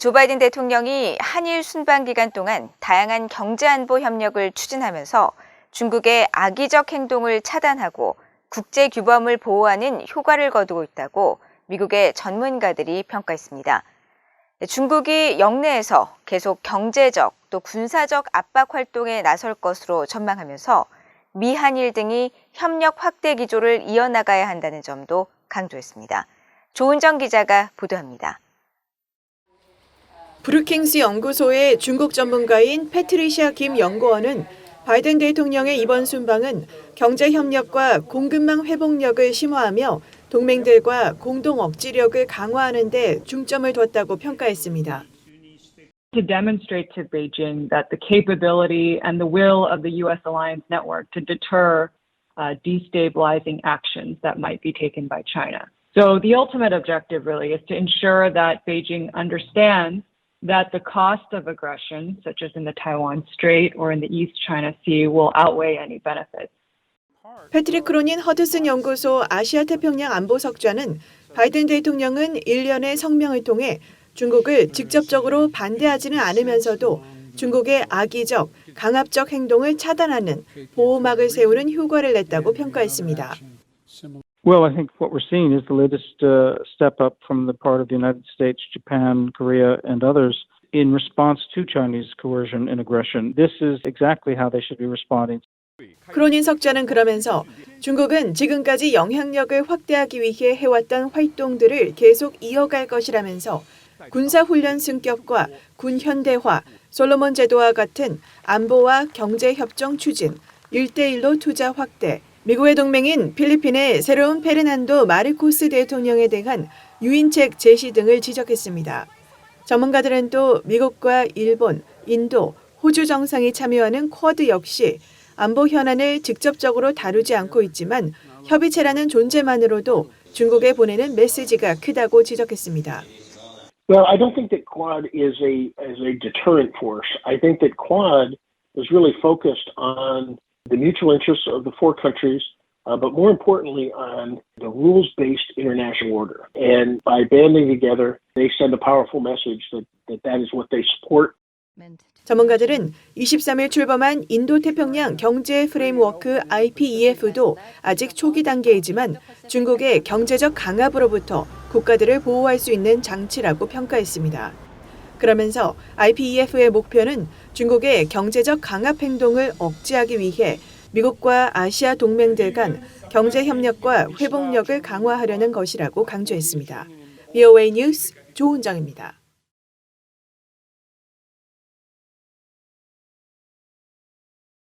조 바이든 대통령이 한일 순방 기간 동안 다양한 경제 안보 협력을 추진하면서 중국의 악의적 행동을 차단하고 국제 규범을 보호하는 효과를 거두고 있다고 미국의 전문가들이 평가했습니다. 중국이 영내에서 계속 경제적 또 군사적 압박 활동에 나설 것으로 전망하면서 미한일 등이 협력 확대 기조를 이어나가야 한다는 점도 강조했습니다. 조은정 기자가 보도합니다. 브루킹스 연구소의 중국 전문가인 패트리시아 김 연구원은 바이든 대통령의 이번 순방은 경제 협력과 공급망 회복력을 심화하며 동맹들과 공동 억지력을 강화하는 데 중점을 뒀다고 평가했습니다. to demonstrate to Beijing that the capability and the will of the U.S. alliance network to deter uh, destabilizing actions that might be taken by China. So the ultimate objective really is to ensure that Beijing understands that the cost of aggression, such as in the Taiwan Strait or in the East China Sea, will outweigh any benefits. 패트릭 크로닌 허드슨 연구소 아시아 태평양 안보 석좌는 바이든 대통령은 일련의 성명을 통해 중국을 직접적으로 반대하지는 않으면서도 중국의 악의적, 강압적 행동을 차단하는 보호막을 세우는 효과를 냈다고 평가했습니다. Well, I think what we're seeing is the latest uh, step up from the part of the United States, Japan, Korea, and others in response to Chinese coercion and aggression. This is exactly how they should be responding. 크로닌 석자는 그러면서 중국은 지금까지 영향력을 확대하기 위해 해왔던 활동들을 계속 이어갈 것이라면서 군사훈련 승격과 군 현대화, 솔로몬 제도와 같은 안보와 경제 협정 추진, 일대일로 투자 확대, 미국의 동맹인 필리핀의 새로운 페르난도 마르코스 대통령에 대한 유인책 제시 등을 지적했습니다. 전문가들은 또 미국과 일본, 인도, 호주 정상이 참여하는 쿼드 역시 안보 현안을 직접적으로 다루지 않고 있지만 협의체라는 존재만으로도 중국에 보내는 메시지가 크다고 지적했습니다. Well, I don't think that Quad is a is a deterrent force. I think that Quad is really focused on the mutual interests of the four countries, uh, but more importantly on the rules-based international order. And by banding together, they send a powerful message that that, that is what they support 전문가들은 23일 출범한 인도 태평양 경제 프레임워크 IPEF도 아직 초기 단계이지만 중국의 경제적 강압으로부터 국가들을 보호할 수 있는 장치라고 평가했습니다. 그러면서 IPEF의 목표는 중국의 경제적 강압 행동을 억제하기 위해 미국과 아시아 동맹들 간 경제 협력과 회복력을 강화하려는 것이라고 강조했습니다. VOA 뉴스 조은정입니다.